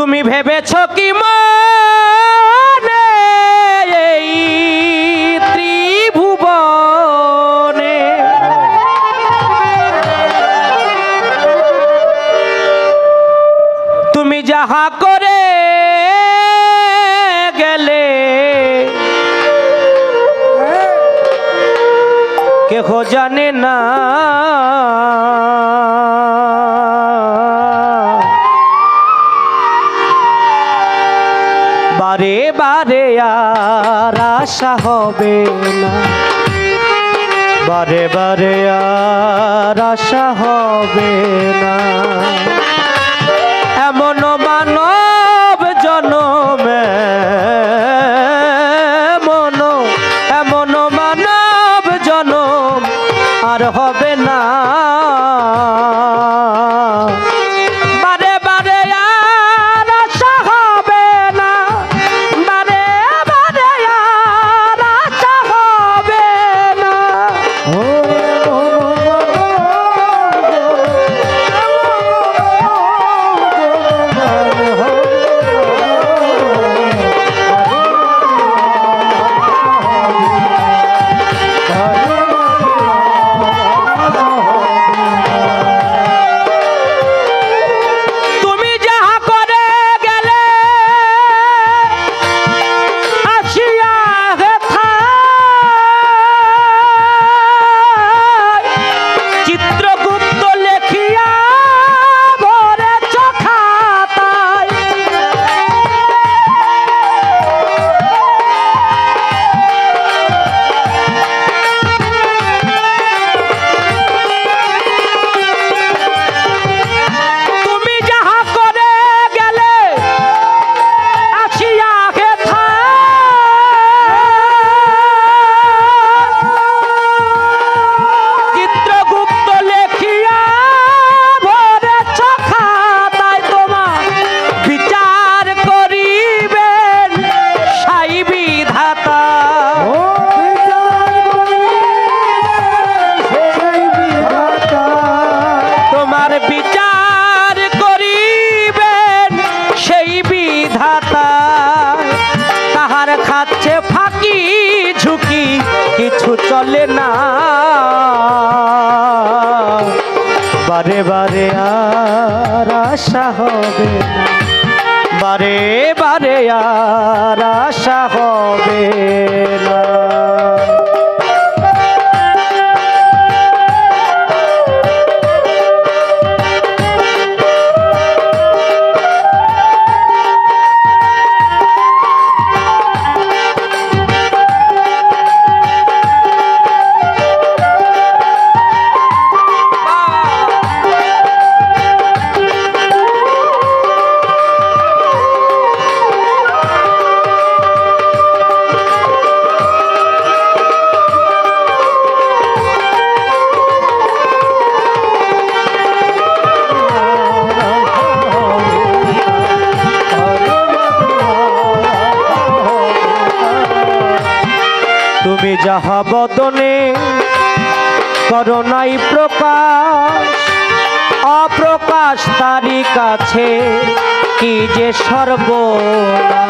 তুমি ভেবেছ কি মানে এই ত্রিভুবনে? তুমি যাহা করে গেলে কেহ জানে না আর আশা হবে না। বারে বারে আর আশা হবে না। এমন মানব খাচ্ছে ফাঁকি ঝুঁকি, কিছু চলে না। বারে বারে আর আশা হবে বারে বারে আর আশা হবে তুমি যাহা বদনে করোনাই প্রকাশ অপ্রকাশ তারি কাছে কি যে সর্বনা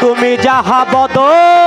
তুমি যাহা বদনে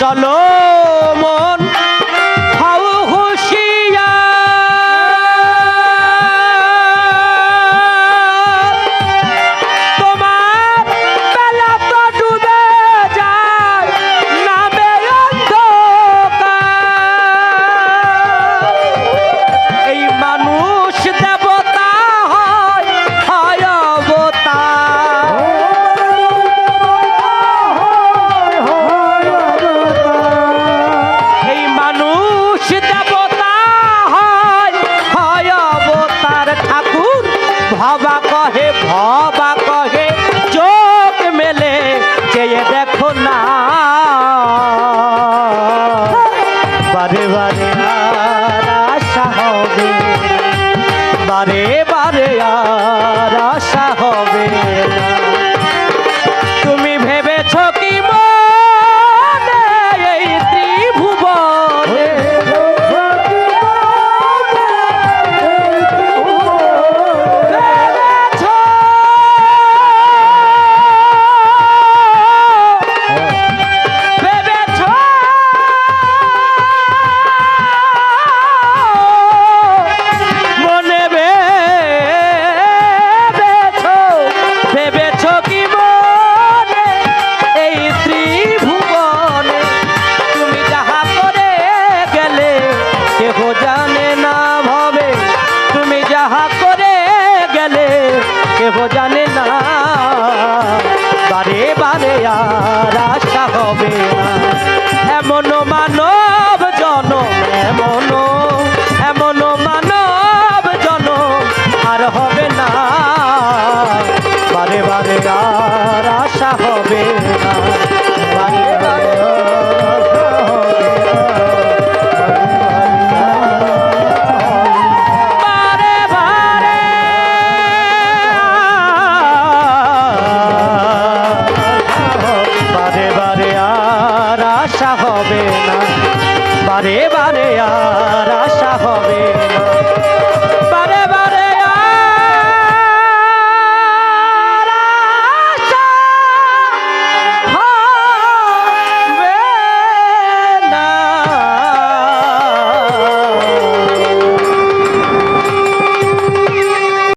চলো